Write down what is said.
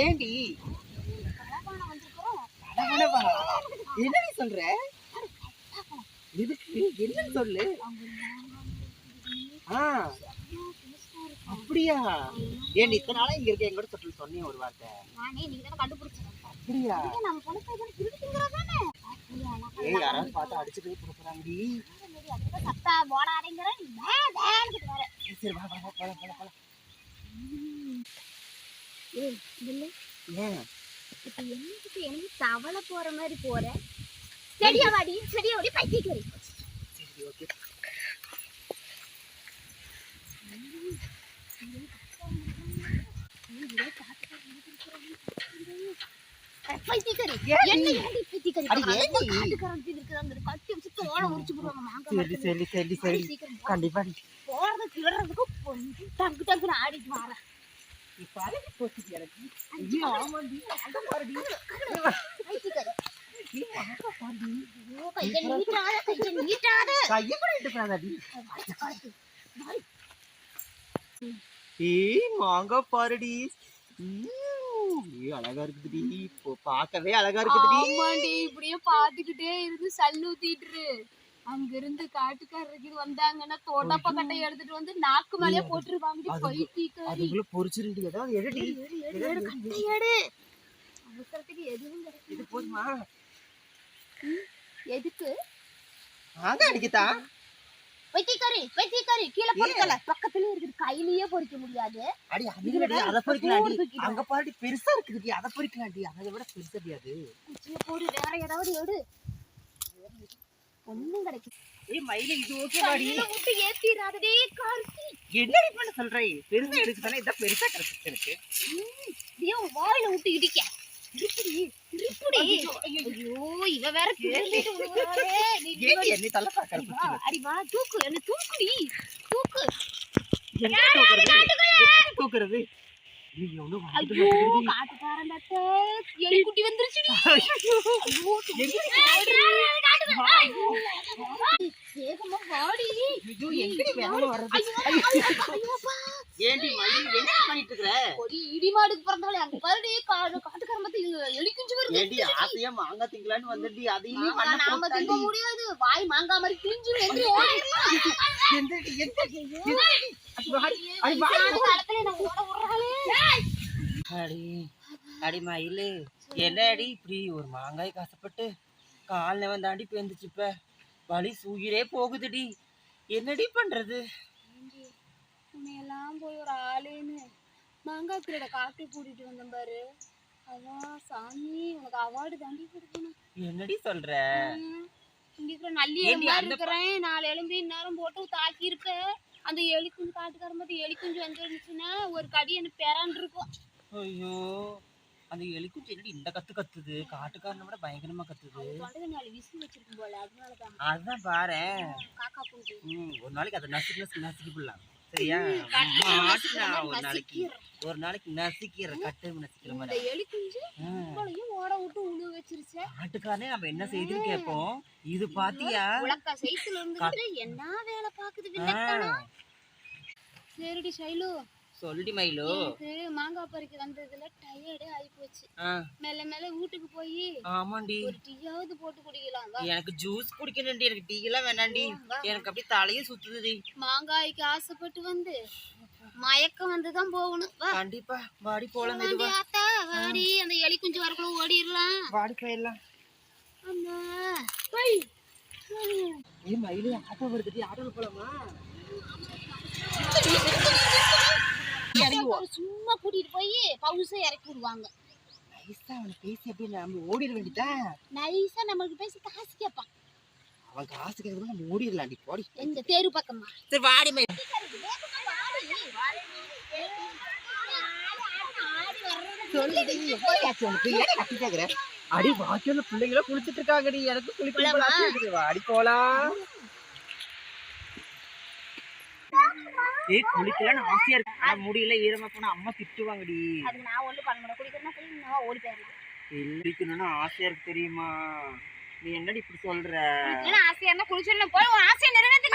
ஏண்டி. என்னடி சொல்ற? எதுக்கு? என்னன்னு சொல்லு. ஆ. அப்படியா? ஏன் இத்தனை நாளா இங்க இருக்க? எங்கூட சொல்லி சொன்னேன் ஒரு வார்த்தை. நானே நீங்க தானே கண்டுபிடிச்சேன். அப்படியா? நம்ம பொண்ணு போய் தானே. ஏய் யாராவது பார்த்து அடிச்சுட்டு போறாங்கடி சொன்னது அதுக்கு சத்தா போடாதீங்கிற நீ வே, வர. சரி வா வா வா போலாம் போலாம் போலாம் ஏய், நில்லு. ஏன் இப்ப என்னத்துக்கு எனக்கு தவளை போற மாதிரி போற. செடியா வாடி செடியா வாடி பைத்தியக்காரி சரி ஓகே. கண்டிப்பா போறது திருடுறதுக்கு பொண்ணு. டக்கு டக்குன்னு ஆடிட்டு நீ பழகி போச்சு எனக்கு. ஐயோ ஆமாண்டி. அங்க பாருடி. கையை நீட்டாத கையை நீட்டாத. கைய கூட அடுத்து. ஏய் மாங்காய் பாருடி. அழகா இருக்குதுடி. இப்போ பார்க்கவே அழகா இருக்குதுடி. ஆமாண்டி இப்படியே பாத்துக்கிட்டே இருந்து சல்லூத்திட்டு அங்க இருந்து காட்டுக்காரருக்கு வந்தாங்கன்னா தோட்டப்ப கட்டை எடுத்துட்டு வந்து நாக்கு மேலயே போட்டுருவாங்க பைத்தியக்காரி அதுக்குள்ள பொரிச்சிருண்டி ஏதாவது எடுடி கையேடு அவசரத்துக்கு எதுவும் கிடையாது இது போதுமா? எதுக்கு? மாங்காய் அடிக்கத்தா பைத்தியக்காரி பைத்தியக்காரி கீழே பொறுக்கல பக்கத்துல இருக்குது. கையிலேயே பொறிக்க முடியாது. அடி அதுலடி அதை வா. அங்க பெருசா இருக்குதுடி அதை பறிக்கலாம்டி அதை விட குச்சியை போடு வேற ஏதாவது எடு. ஒண்ணும் கிடைக்கும் ஏய் மயில இது ஏத்திராதே கார்த்தி என்னடி பண்ண சொல்றே பெருசா எடுக்க தானே இதான் பெருசா கிடைச்சிச்சு எனக்கு இதே உன் வாயில விட்டு இடிக்க திருப்புடி திருப்புடி ஐயோ இவ வேற விழுகுறாளே. நீ ஏடி என்னை தள்ள பாக்கற வா, அடி வா தூக்கு என்ன தூக்குடி தூக்கு என்ன தூக்குறது தூக்குறது ஐயோ காட்டுக்காரன் தட்டே எலிக்குட்டி வந்துருச்சுடி என்ன பண்ணிட்டு ஒரு வருது வந்துடி முடியாது வாய் மாங்காய் மாதிரி கிழிஞ்சிரும் அடி அடி மயிலு என்னடி இப்படி ஒரு மாங்காய் காசப்பட்டு கால் நவன் தாண்டி பேந்துச்சு இப்ப. வலி சூயிரே போகுதுடி. என்னடி பண்றது? உன்னையெல்லாம் போய் ஒரு ஆளுன்னு மாங்காய் திருட காட்டு கூட்டிட்டு வந்தேன் பாரு. அதான் சாமி உனக்கு அவார்டு தாண்டி கொடுக்கணும். என்னடி சொல்ற? இருக்கிற நல்லி எலும்பா இருக்கிறேன். நாலு எலும்பி நேரம் போட்டு தாக்கி இருக்க அந்த எலி குஞ்சு காட்டுக்காரன் பார்த்து எலி குஞ்சு வந்துருந்துச்சுன்னா ஒரு கடி எனக்கு பெறான் இருக்கும். ஐயோ. அந்த எலிக்குச்சி என்னடி இந்த கத்து கத்துது? காட்டுக்காரனை விட பயங்கரமா கத்துது. அதுதான் ம், ஒரு நாளைக்கு அதை நசுக்கி நசுக்கி நசுக்கி போடலாம் சரியா? ஒரு நாளைக்கு ஒரு நாளைக்கு நசுக்கிற கட்டு நசுக்கிற மாதிரி. ஓட விட்டு உழு வச்சிருச்சே. காட்டுக்காரனே நம்ம என்ன செய்துன்னு கேட்போம். இது பாத்தியா? என்ன வேலை பாக்குது சரிடி ஷைலு சொல்லுடி மயிலு. எனக்கு மாங்காய் பறிக்க வந்ததுல டயர்டே ஆகி போச்சு. ஆ, மெல்ல மெல்ல வீட்டுக்கு போய் ஆமாண்டி. ஒரு டீயாவது போட்டு குடிக்கலாம். எனக்கு ஜூஸ் குடிக்கணும்டி. எனக்கு டீ எல்லாம் வேணாண்டி. எனக்கு அப்படியே தலையே சுத்துதுடி. மாங்காய்க்கு ஆசைப்பட்டு வந்து மயக்கம் வந்துதான் போகணும் கண்டிப்பா. வாடி போலாம் ஆத்தா வாடி. அந்த எலி குஞ்சு வரக்குள்ள ஓடிடலாம். வாடி போயிடலாம். அம்மா. ஏ மயிலு ஆட்டோ வருதுடி. ஆட்டோல போலாமா? சும்மா கூட்டிட்டு போய் பவுசை இறக்கி விடுவாங்க. நைஸா அவனை பேசி அப்படியே நம்ம ஓடிட வேண்டியதா? நைஸா நம்மளுக்கு பேசி காசு கேட்பான் அவன் காசு கேட்கறது நம்ம ஓடிடலாம்டி போடி. எங்க தெரு பக்கமா? சரி வாடி கேக்குற? அடி வாக்கியம் பிள்ளைங்கள குளிச்சிட்டு இருக்காங்கடி. எனக்கு குளிக்கணும் வாடி போலாம். ஏய் குளிக்கலாம்னு ஆசையா இருக்கு. ஆனா முடியல ஈரமா போனா அம்மா திட்டுவாங்கடி. அதுக்கு நான் ஒண்ணு பண்ண முடியும் நான் ஓடி போயிருது குளிக்கணும்னு ஆசையா இருக்கு தெரியுமா? நீ என்னடி இப்படி சொல்ற? ஆசையா இருந்தா குளிச்சிடணும். போய் உன் ஆசையை நிறைவேற்று